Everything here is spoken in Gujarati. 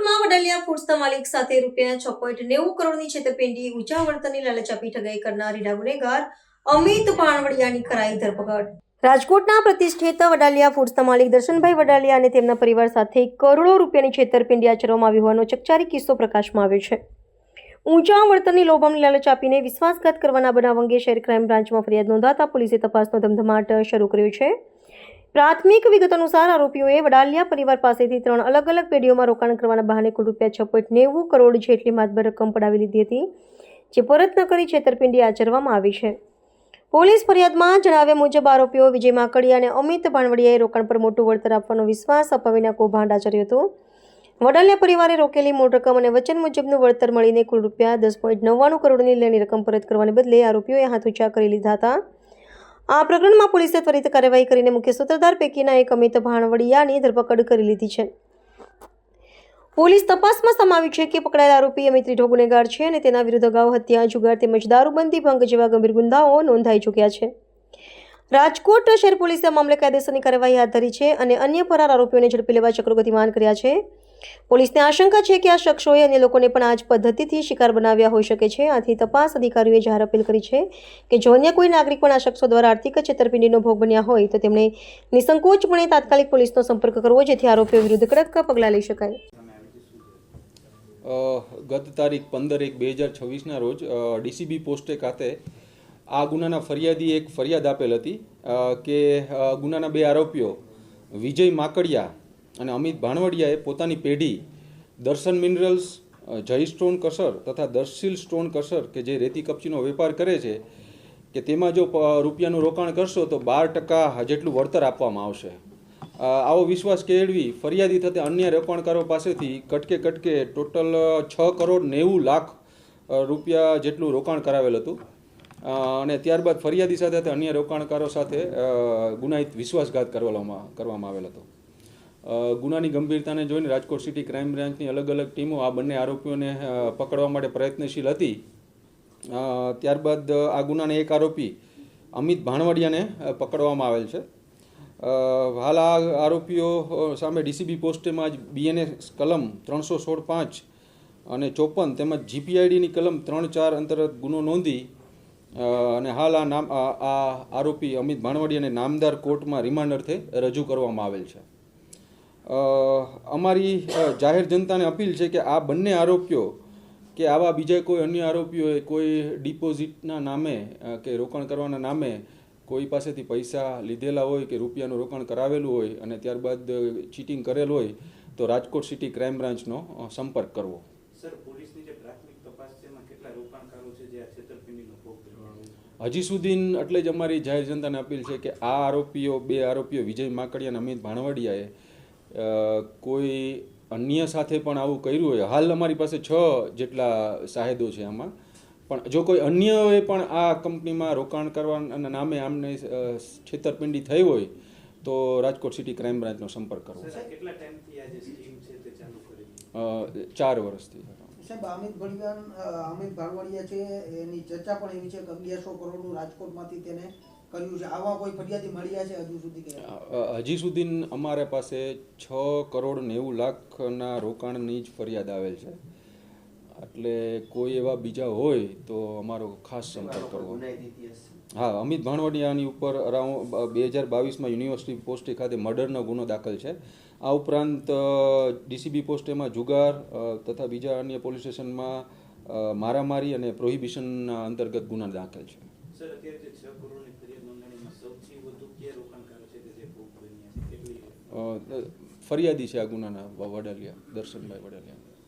વડાલિયા ફૂડ્સના માલિક સાથે રૂપિયા છ પોઈન્ટ નેવું કરોડની છેતરપિંડી ઊંચા વળતરની લાલચ ઠગાઈ કરનાર રીડા ગુનેગાર અમિત પાણવડિયાની કરાઈ ધરપકડ. રાજકોટના પ્રતિષ્ઠિત વડાલિયા ફૂડ્સના માલિક દર્શનભાઈ વડાલિયા અને તેમના પરિવાર સાથે કરોડો રૂપિયાની છેતરપિંડી આચરવામાં આવી હોવાનો ચકચારી કિસ્સો પ્રકાશમાં આવ્યો છે. ઊંચા વળતરની લોભામની લાલચ આપીને વિશ્વાસઘાત કરવાના બનાવ અંગે શહેર ક્રાઇમ બ્રાન્ચમાં ફરિયાદ નોંધાતા પોલીસે તપાસનો ધમધમાટ શરૂ કર્યો છે. પ્રાથમિક વિગત અનુસાર આરોપીઓએ વડાલિયા પરિવાર પાસેથી ત્રણ અલગ અલગ પેઢીઓમાં રોકાણ કરવાના બહાને કુલ રૂપિયા છ પોઈન્ટ નેવું કરોડ જેટલી માતબર રકમ પડાવી લીધી હતી, જે પરત ન કરી છેતરપિંડી આચરવામાં આવી છે. પોલીસ ફરિયાદમાં જણાવ્યા મુજબ આરોપીઓ વિજય માકડિયા અને અમિત ભાણવડિયાએ રોકાણ પર મોટું વળતર આપવાનો વિશ્વાસ અપાવીને કૌભાંડ આચર્યો હતો. વડાલિયા પરિવારે રોકેલી મૂળ રકમ અને વચન મુજબનું વળતર મળીને કુલ રૂપિયા દસ પોઈન્ટ નવ્વાણું કરોડની લેણી રકમ પરત કરવાને બદલે આરોપીઓએ હાથ ઊંચા કરી લીધા હતા. આ પ્રકરણમાં પોલીસે ત્વરિત કાર્યવાહી કરીને મુખ્ય સૂત્રધાર પૈકીના એક અમિત ભાણવડિયાની ધરપકડ કરી લીધી છે. પોલીસ તપાસમાં સમાવી છે કે પકડાયેલા આરોપી અમિત રીઢો ગુનેગાર છે અને તેના વિરુદ્ધ અગાઉ હત્યા, જુગાર તેમજ દારૂબંધી, ભંગ જેવા ગંભીર ગુંદાઓ નોંધાઈ ચૂક્યા છે. રાજકોટ શહેર પોલીસે મામલે કાયદેસરની કાર્યવાહી હાથ ધરી છે અને અન્ય ફરાર આરોપીઓને ઝડપી લેવા ચક્રો ગતિમાન કર્યા છે. પોલીસને આશંકા છે કે આ શખ્સોએ અન્ય લોકોને પણ આ જ પદ્ધતિથી શિકાર બનાવ્યા હોઈ શકે છે. આથી તપાસ અધિકારીઓએ જાહેર અપીલ કરી છે કે જો અન્ય કોઈ નાગરિક પણ આ શખ્સો દ્વારા આર્થિક છેતરપિંડીનો ભોગ બન્યા હોય, તો તેમણે નિસંકોચપણે તાત્કાલિક પોલીસનો સંપર્ક કરવો, જેથી આરોપીઓ વિરુદ્ધ કડક પગલાં લઈ શકાય. ગત તારીખ પંદર એક બે હજાર છવ્વીસના રોજ ડીસીબી પોસ્ટે ખાતે આ ગુનાના ફરિયાદી એક ફરિયાદ આપેલ હતી કે ગુનાના બે આરોપીઓ વિજય માકડિયા અને અમિત ભાણવડિયાએ પોતાની પેઢી દર્શન મિનરલ્સ જય સ્ટોન કસર તથા દર્શીલ સ્ટોન કસર કે જે રેતી કપચીનો વેપાર કરે છે, કે તેમાં જો રૂપિયાનું રોકાણ કરશો તો બાર ટકા જેટલું વળતર આપવામાં આવશે. આવો વિશ્વાસ કેળવી ફરિયાદી થતે અન્ય રોકાણકારો પાસેથી કટકે કટકે ટોટલ છ કરોડ નેવું લાખ રૂપિયા જેટલું રોકાણ કરાવેલ હતું. અને ત્યારબાદ ફરિયાદી સાથે અન્ય રોકાણકારો સાથે ગુનાહિત વિશ્વાસઘાત કરવામાં કરવામાં આવેલ હતો. ગુનાની ગંભીરતાને જોઈને રાજકોટ સિટી ક્રાઇમ બ્રાન્ચની અલગ અલગ ટીમો આ બંને આરોપીઓને પકડવા માટે પ્રયત્નશીલ હતી. ત્યારબાદ આ ગુનાના એક આરોપી અમિત ભાણવડિયાને પકડવામાં આવેલ છે. હાલ આ આરોપીઓ સામે ડીસીબી પોસ્ટેમાં જ બીએનએસ કલમ ત્રણસો સોળ પાંચ અને ચોપન તેમજ જીપીઆઈડીની કલમ ત્રણ ચાર અંતર્ગત ગુનો નોંધી અને હાલ આ નામ આ આરોપી અમિત ભાણવડિયાને નામદાર કોર્ટમાં રિમાન્ડ અર્થે રજૂ કરવામાં આવેલ છે. અમારી જાહેર જનતાને અપીલ છે કે આ બંને આરોપીઓ કે આવા બીજા કોઈ અન્ય આરોપીઓએ કોઈ ડિપોઝિટના નામે કે રોકાણ કરવાના નામે કોઈ પાસેથી પૈસા લીધેલા હોય કે રૂપિયાનું રોકાણ કરાવેલું હોય અને ત્યારબાદ ચીટિંગ કરેલ હોય તો રાજકોટ સિટી ક્રાઇમ બ્રાન્ચનો સંપર્ક કરવો. હજી સુધી એટલે જ અમારી જાહેર જનતાને અપીલ છે કે આ આરોપીઓ બે આરોપીઓ વિજય માકડિયા અને અમિત ભાણવડિયાએ કોઈ અન્ય સાથે પણ આવું કર્યું હોય. હાલ અમારી પાસે છ જેટલા સાહેદો છે આમાં. પણ જો કોઈ અન્યએ પણ આ કંપનીમાં રોકાણ કરવાના નામે આમને છેતરપિંડી થઈ હોય તો રાજકોટ સિટી ક્રાઇમ બ્રાન્ચનો સંપર્ક કરવો. સર આ કેટલા ટાઈમથી આ જે સ્કીમ છે તે ચાલુ કરી અ, ચાર વર્ષથી. સાહેબ અમિત ભણિયાન અમિત ભાણવડિયા છે. એની ચર્ચા પણ એવી છે કે અગિયારસો કરોડનું રાજકોટમાંથી તેને કર્યું છે. આવા કોઈ ફરિયાદી મળ્યા છે હજુ સુધી હજી સુધી અમારા પાસે છ કરોડ નેવું લાખના રોકાણની જ ફરિયાદ આવેલ છે. એટલે કોઈ એવા બીજા હોય તો અમારો ખાસ સંપર્ક કરવો. હા અમિત ભાણવડિયાની ઉપર અરાઉન્ડ બે હજાર બાવીસમાં યુનિવર્સિટી પોસ્ટે ખાતે મર્ડરનો ગુનો દાખલ છે. આ ઉપરાંત ડીસીબી પોસ્ટેમાં જુગાર તથા બીજા અન્ય પોલીસ સ્ટેશનમાં મારામારી અને પ્રોહિબિશનના અંતર્ગત ગુના દાખલ છે સર અત્યારે જે છ કરોડની ફરિયાદ નોંધાણીમાં સૌથી વધુ કે રોકાણકારો છે કે જે ભોગ બન્યા છે કેટલી અ, ફરિયાદી છે આ ગુનાના વડાલિયા દર્શનભાઈ વડાલિયા.